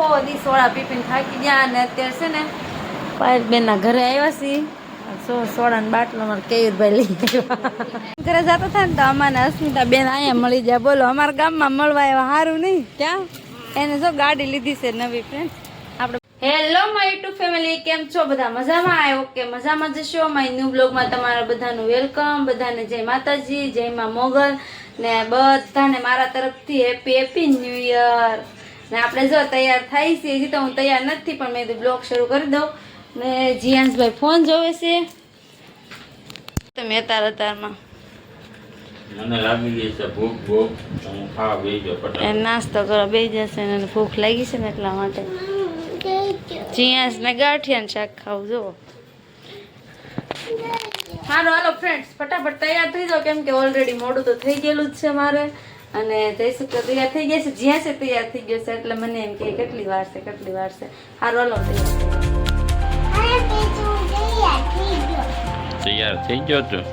આખો દી સોડા પીપીને થાકી ગયા અને અત્યારે છે ને પાયલ બેનના ઘરે આવ્યા છીએ. સો સોડાનો બાટલો મારે કેયુરભાઈ લઈ આવ્યા. ઘરે જતા હતા ને તો અમારે અસ્મિતા બેન અહીંયા મળી જાય. બોલો, અમારા ગામમાં મળવા આવ્યા સારું નહીં? ક્યાં? એને જો ગાડી લીધી છે નવી ફ્રેન્ડ આપણે હેલો માય યુટ્યુબ ફેમિલી કેમ છો? બધા મજામાં? આવ્યો કે મજામાં જશો માય ન્યૂ બ્લોગમાં તમારા બધાનું વેલકમ બધાને જય માતાજી, જય માં મોગલ ને બધાને મારા તરફથી હેપી હેપી ન્યૂ યર ને આપણે જો તૈયાર થાય છે હજી તો હું તૈયાર નથી પણ મેં બ્લોગ શરૂ કરી દઉં. ને જીયાંશભાઈ ફોન જોવે છે. તમે અતાર અતારમાં મને લાગી ગઈ છે ભૂખ ભૂખ. હું ખાવા બેસી ગયો એ નાસ્તો કરો બે જશે ને ભૂખ લાગી છે ને એટલા માટે. જીયાંશ ને ગાંઠિયા ને શાક ખાવું જુઓ. હાલો હાલો ફ્રેન્ડ્સ ફટાફટ તૈયાર થઈ જાઓ. કેમ કે ઓલરેડી મોડું તો થઈ ગયેલું જ છે મારે. અને જયસુખ તો તૈયાર થઈ ગયા છે? જ્યાં છે તૈયાર થઈ ગયો છે? એટલે મને એમ કે કેટલી વાર છે કેટલી વાર છે? હારો હાલો તૈયાર. થઈ ગયો તું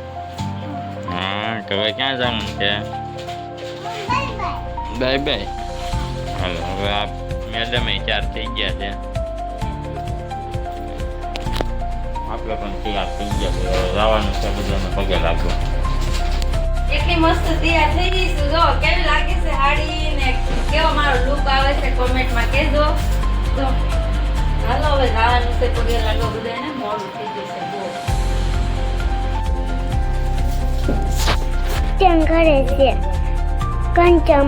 હા હવે ક્યાં જવાનું છે? Bye bye. હાલો હવે આ મેડમે ચાર થઈ ગયા છે. આપણે પણ તૈયાર થઈ ગયા છે. જવાનું છે બધાને પગે લાગો એટલી મસ્ત તૈયાર થઈ છું. જો, કેવી લાગે છે સાડી ને કેવો મારો લુક આવે છે કોમેન્ટમાં કહેજો. જો, હાલો, હવે જવાનું છે પગે લાગો બધાને મોડું થઈ જશે બહુ છે? કંચન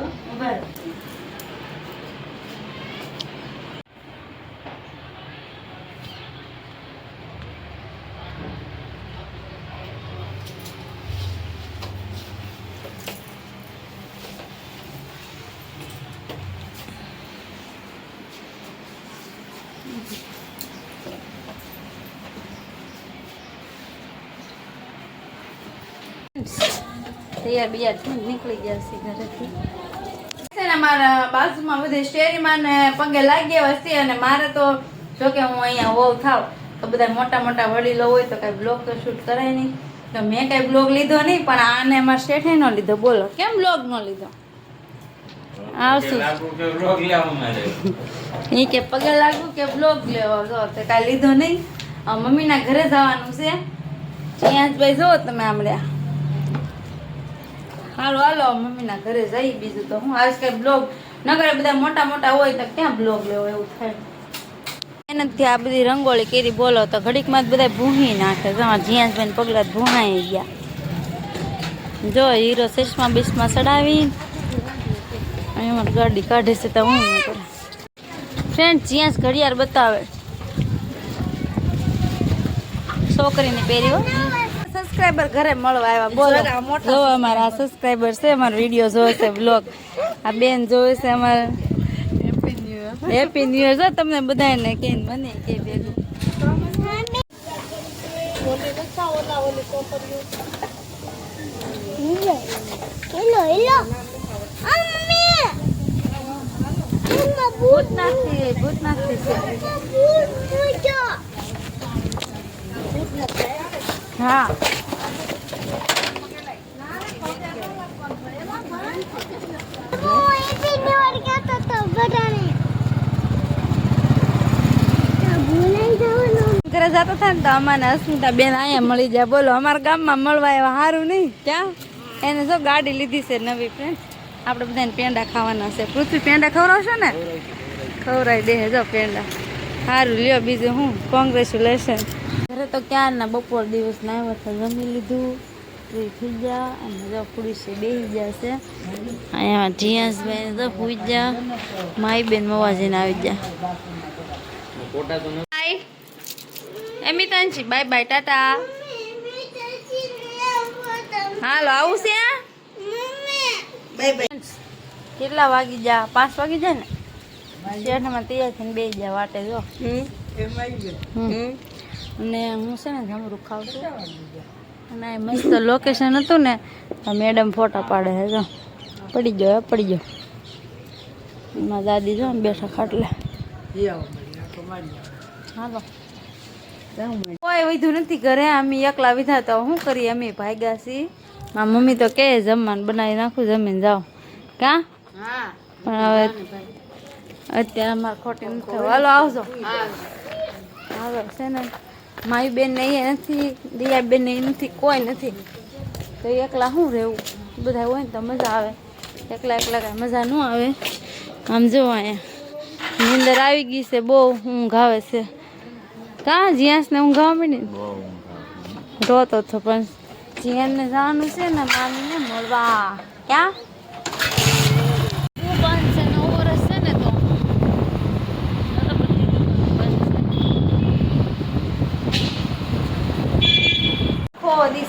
બારે જો ઊભા રહો. તૈયાર બિયાર થઈને નીકળી ગયા છે ઘરેથી મારા બાજુમાં બધી શેરીમાં ને પગે લાગી હશે અને મારે તો જો કે હું અહીંયા હોવ થાવ તો બધા મોટા મોટા વડીલો હોય તો કઈ બ્લોગ તો શૂટ કરાય નહીં. તો મેં કાંઈ બ્લોગ લીધો નહીં પણ આને મારા શેઠે ન લીધો. બોલો કેમ બ્લોગ ન લીધો? આવશું. એ કે પગે લાગવું કે બ્લોગ લેવો? જો તે કાંઈ લીધો નહીં. મમ્મીના ઘરે જવાનું છે. ત્યાં ભાઈ જો તમે આમળ્યા હાલો હાલો મમ્મીના ઘરે જઈ બીજું તો હું આજ કઈ બ્લોગ નગરે બધા મોટા મોટા હોય તો ક્યાં બ્લોગ લેવો એવું થાય? આ બધી રંગોળી કરી બોલો તો ઘડીકમાં જ બધા ભૂહી નાખે. જો જીયાસભાઈ પગલા ભૂહાઈ ગયા. જો, હીરો ચશ્મા બીસમાં ચડાવી. અહીંયા ગાડી કાઢે છે તો હું ફ્રેન્ડ જીયાસ ઘડિયાળ બતાવે. છોકરીને પહેરી હો સબસ્ક્રાઈબર ઘરે મળવા આવ્યા બોલો. જો અમારા સબસ્ક્રાઈબર છે અમારો વીડિયો જોવે છે બ્લોગ આ બેન જોવે છે અમારે. હેપી ન્યુ યર જો તમને બધાને કે મને કે ભેગું. હેલો હેલો અમ્મી ભૂત નાખી ભૂત નાખી છે. ભૂત હા. જતા હતા ને તો અમારે અસ્મિતા બેન અહીંયા મળી જાય. બોલો અમારા ગામમાં મળવા એવા સારું નહીં. ક્યાં? એને જો ગાડી લીધી છે નવી ફ્રેન્ડ આપણે બધાને પેંડા ખાવાના છે. પૃથ્વી પેંડા ખવડાવશો ને? ખવડાવી દે જો પેંડા. સારું લ્યો બીજું હું? કોંગ્રેચ્યુલેશન ઘરે તો ક્યારના બપોર દિવસ ના આવ્યા તો જમી લીધું ફ્રી થઈ ગયા અને જો પુરુષે બેસી છે. અહીંયા જીયાસભાઈ તો ફૂઈ જા માઈ બેન મવાજીને આવી ગયા. Bye Amitanshi bye bye tata. હાલો આવું છે? કેટલા વાગી જા પાંચ વાગી જાય ને? શેઠમાં તૈયાર થઈને બે ગયા વાટે જો. હમ. અને હું છે ને જમરૂખ ખાઉં છું. અને મસ્ત લોકેશન હતું ને મેડમ ફોટા પાડે છે જો. પડી ગયો હે, પડી ગયો. એમાં દાદી જો બેઠા ખાટલે. હાલો. કોઈ વધ્યું નથી ઘરે અમે એકલા વિધા તો શું કરીએ અમે ભાગ્યા છીએ. મારા મમ્મી તો કહે જમવાનું બનાવી નાખું જમીને જાઓ કા? પણ હવે અત્યારે અમારે ખોટી નથી હાલો આવજો. હાલો છે ને. મારી બેન ને એ નથી દિયા બેન ને નથી કોઈ નથી. તો એકલા શું રહેવું? બધા હોય ને તો મજા આવે. એકલા એકલા કાંઈ મજા ન આવે. આમ જો અહીંયા. નીંદર આવી ગઈ છે બહુ ઊંઘ આવે છે. કાં જ્યાંસને ને ઊંઘ આવે ને રોતો હતો પણ. જીયાને જવાનું છે ને મામીને મળવા. ક્યાં બંધ છે નવ વર્ષ છે ને તો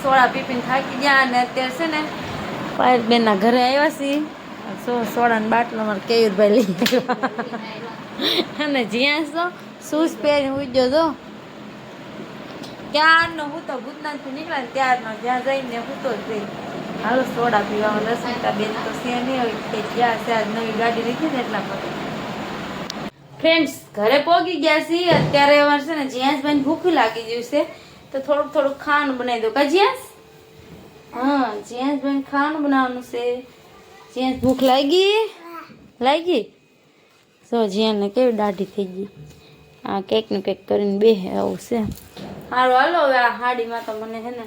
આખો દી સોડા પી પીને થાકી ગયા અને અત્યારે છે ને પાયલ બેનના ઘરે આવ્યા છીએ. સો સોડાનો બાટલો મારે કેયુરભાઈ લઈ અને જ્યાં છો, શૂઝ પહેરીને ઉજ્યો તો ત્યારનો હું તો ભૂતનાથથી નીકળ્યા ને ત્યારનો, જ્યાં જઈને હું તો જ ગઈ હાલો સોડા પીવા લસણતા બેન તો છે નહીં હોય, કે જ્યાં આજ નવી ગાડી લીધી ને એટલા માટે. ફ્રેન્ડ્સ ઘરે પહોંચી ગયા છીએ. અત્યારે અમારે છે ને જ્યાંસભાઈને ભૂખ લાગી ગયું છે. તો થોડુંક થોડુંક ખાવાનું બનાવી દો. કા હા હા બેન ખાવાનું બનાવવાનું છે. જ્યાં ભૂખ લાગી? લાગી? તો જ્યાંને કેવી દાઢી થઈ ગઈ. આ કેકનું કેક કરીને બે આવું છે. સારું હાલો, હવે આ હાડીમાં તો મને છે ને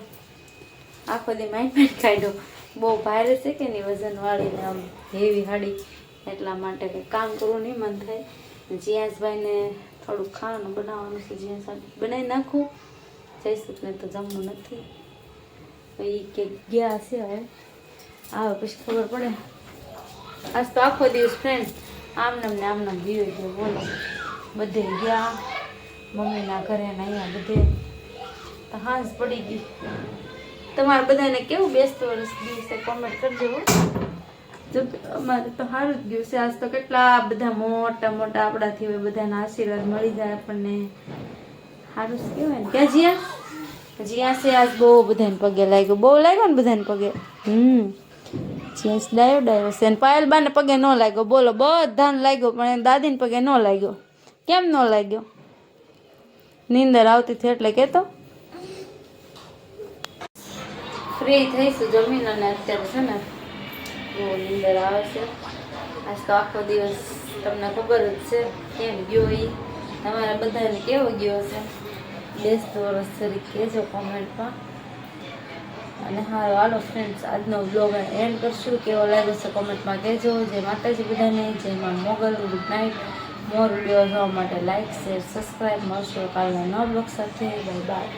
આખો દી માઇન્ડ કાઢ્યો. બહુ ભારે છે કે નહીં વજનવાળી ને આમ હેવી હાડી. એટલા માટે કંઈ કામ કરવું નહીં, મન થાય. જીયાસભાઈને થોડુંક ખાવાનું બનાવવાનું છે, જીયાસ બનાવી નાખું. જઈશું ને તો જમવું નથી. તો એ કે ગયા છે હવે. આવે પછી ખબર પડે. આજ તો આખો દિવસ ફ્રેન્ડ આમનામ ને આમનામ જીવે છે બોલો. બધે ગયા, મમ્મીના ઘરે ને અહીંયા બધે. તો હાંસ પડી ગઈ. તમારે બધાને કેવું બેસતું વર્ષ દિવસે કોમેન્ટ કરજો. જો અમારે તો સારું જ ગયું છે. આજ તો કેટલા બધા મોટા મોટા આપણાથી હોય બધાના આશીર્વાદ મળી જાય આપણને. સારું જ કહેવાય ને. ક્યાં જ્યાં? જ્યાં આજ બહુ બધાને પગે લાગ્યો. બહુ લાગ્યો ને બધાને પગે? હમ. જ્યાં ડાયો ડાયો. છે ને પાયલબાને પગે ન લાગ્યો. બોલો, બધાને લાગ્યો, પણ દાદીને પગે ન લાગ્યો. કેમ ન લાગ્યો? નીંદર આવતી હતી એટલે કહેતો ફ્રી થઈશું જમીન અને અત્યારે છે ને બહુ નીંદર આવે છે. આજ તો આખો દિવસ તમને ખબર જ છે. કેમ ગયો એ તમારા બધાને કેવો ગયો છે? બેસતો વરસ તરીકે કહેજો કોમેન્ટમાં અને હા, હાલો ફ્રેન્ડ્સ આજનો બ્લોગ એન્ડ કરશું. કેવો લાગ્યો છે કોમેન્ટમાં કહેજો. જય માતાજી બધાને, જય માં Mogal, good night more video જોવા માટે લાઇક શેર સબસ્ક્રાઈબ મળશો કાલના નવા બ્લોગ સાથે. Bye bye